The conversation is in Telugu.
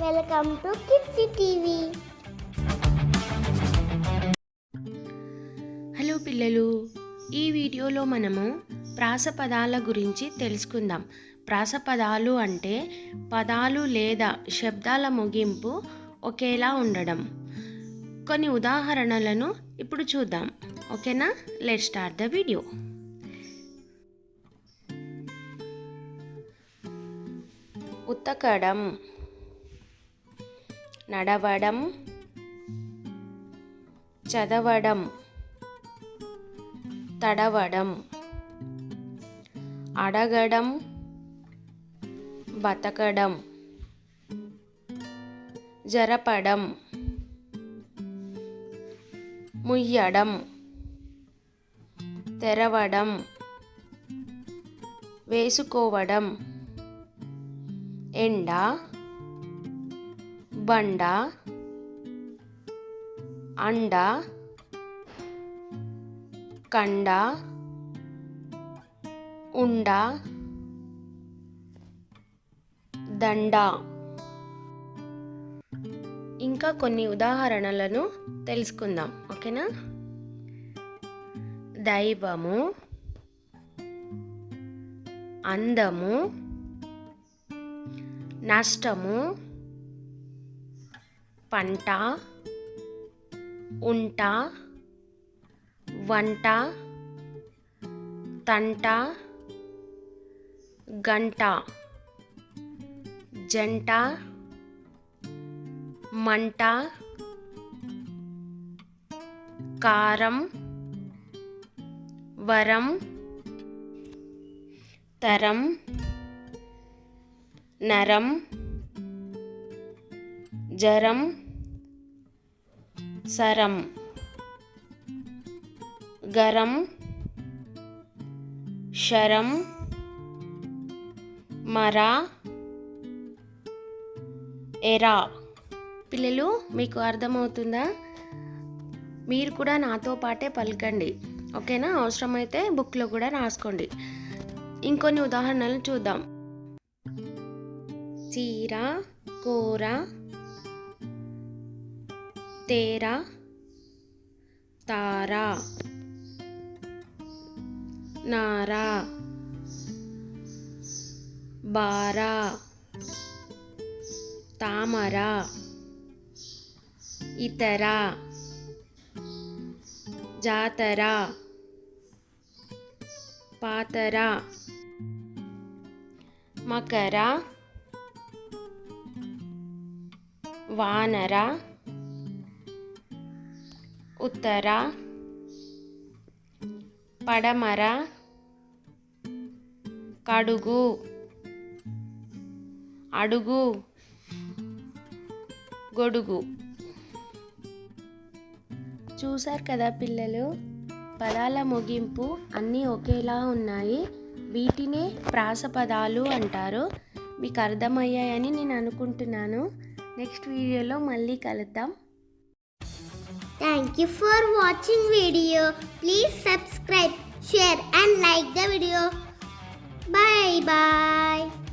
Welcome to kids TV. Hello పిల్లలు ఈ వీడియోలో మనము ప్రాస పదాల గురించి తెలుసుకుందాం. ప్రాస పదాలు అంటే పదాలు లేదా శబ్దాల ముగింపు ఒకేలా ఉండడం. కొన్ని ఉదాహరణలను ఇప్పుడు చూద్దాం. ఓకేనా? లెట్ స్టార్ట్ ద వీడియో ఉతకడం నడవడం చదవడం తడవడం అడగడం బతకడం జరపడం ముయ్యడం తెరవడం వేసుకోవడం ఎండ బండ అండ కండ ఉండ దండ. ఇంకా కొన్ని ఉదాహరణలను తెలుసుకుందాం ఓకేనా? దైవము అందము నష్టము పంట ఉంట వంట తంట గంట జంట మంట కారం వరం తరం నరం జరం సరం గరం శరం మర ఎరా. పిల్లలు మీకు అర్థమవుతుందా? మీరు కూడా నాతో పాటే పలకండి. ఓకేనా? అవసరమైతే బుక్లో కూడా రాసుకోండి. ఇంకొన్ని ఉదాహరణలు చూద్దాం. చీర కూర తేరా తారా నారా బారా తామర ఇతర జాతర పాతర మకర వానర ఉత్తర పడమర కడుగు అడుగు గొడుగు. చూశారు కదా పిల్లలు పదాల ముగింపు అన్నీ ఒకేలా ఉన్నాయి. వీటినే ప్రాస పదాలు అంటారు. మీకు అర్థమయ్యాయని నేను అనుకుంటున్నాను. నెక్స్ట్ వీడియోలో మళ్ళీ కలుద్దాం. Thank you for watching video. Please subscribe, share and like the video. Bye bye.